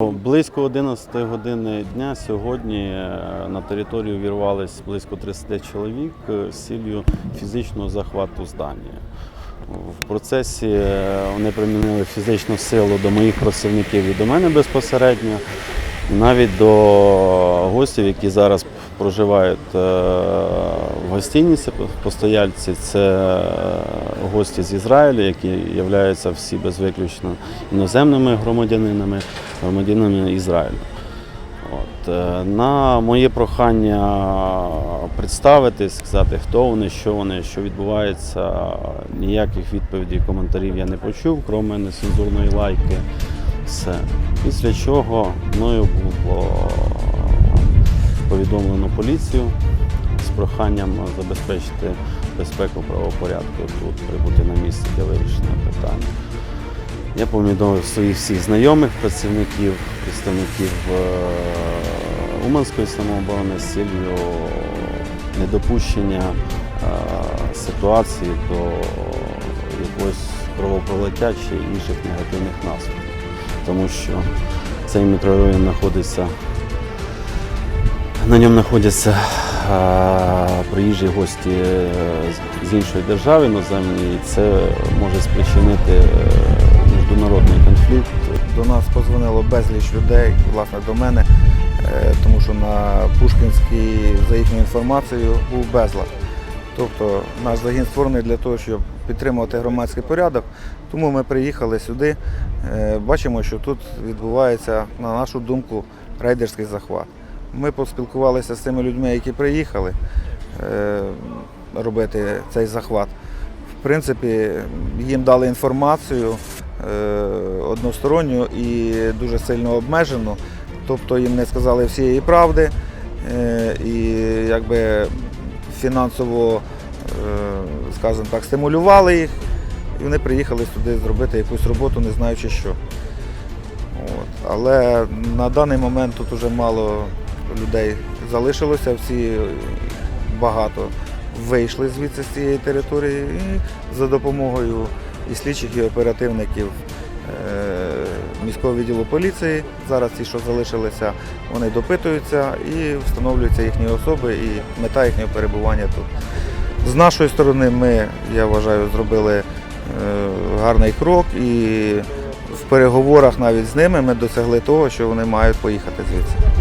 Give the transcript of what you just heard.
Близько 11 години дня сьогодні е, на територію увірвались близько 30 чоловік е, з ціллю фізичного захвату здання. В процесі е, вони примінили фізичну силу до моїх працівників і до мене безпосередньо, навіть до гостів, які зараз проживають гостиниці постояльці. Це е, гості з Ізраїлю, які являються всі без виключно іноземними громадянинами, громадянами Ізраїлю. От, е, на моє прохання представитись, сказати, хто вони, що вони, що відбувається, ніяких відповідей, коментарів я не почув, крім нецензурної лайки. Все. Після чого мною було повідомлено поліцію проханням забезпечити безпеку правопорядку тут, прибути на місце для вирішення питання. Я повідомив своїх всіх знайомих працівників, представників е, Уманської самооборони з цілею недопущення е, ситуації до якогось кровопролиття чи інших негативних наслідків. Тому що цей мікрорайон знаходиться, на ньому знаходяться приїжджі гості е, з- іншої держави іноземні, і це може спричинити е, міжнародний конфлікт. До нас позвонило безліч людей, власне, до мене, е, тому що на Пушкінській, за їхньою інформацією, був безлад. Тобто наш загін створений для того, щоб підтримувати громадський порядок. Тому ми приїхали сюди. Бачимо, що тут відбувається, на нашу думку, рейдерський захват. Ми поспілкувалися з цими людьми, які приїхали е, робити цей захват. В принципі, їм дали інформацію е, односторонню і дуже сильно обмежену. Тобто їм не сказали всієї правди е, і якби фінансово, скажімо так, стимулювали їх. І вони приїхали сюди зробити якусь роботу, не знаючи що. От. Але на даний момент тут вже мало людей залишилося, всі багато вийшли звідси з цієї території і за допомогою і слідчих, і оперативників е, міського відділу поліції. Зараз ті, що залишилися, вони допитуються і встановлюються їхні особи і мета їхнього перебування тут. З нашої сторони ми, я вважаю, зробили е, гарний крок і в переговорах навіть з ними ми досягли того, що вони мають поїхати звідси.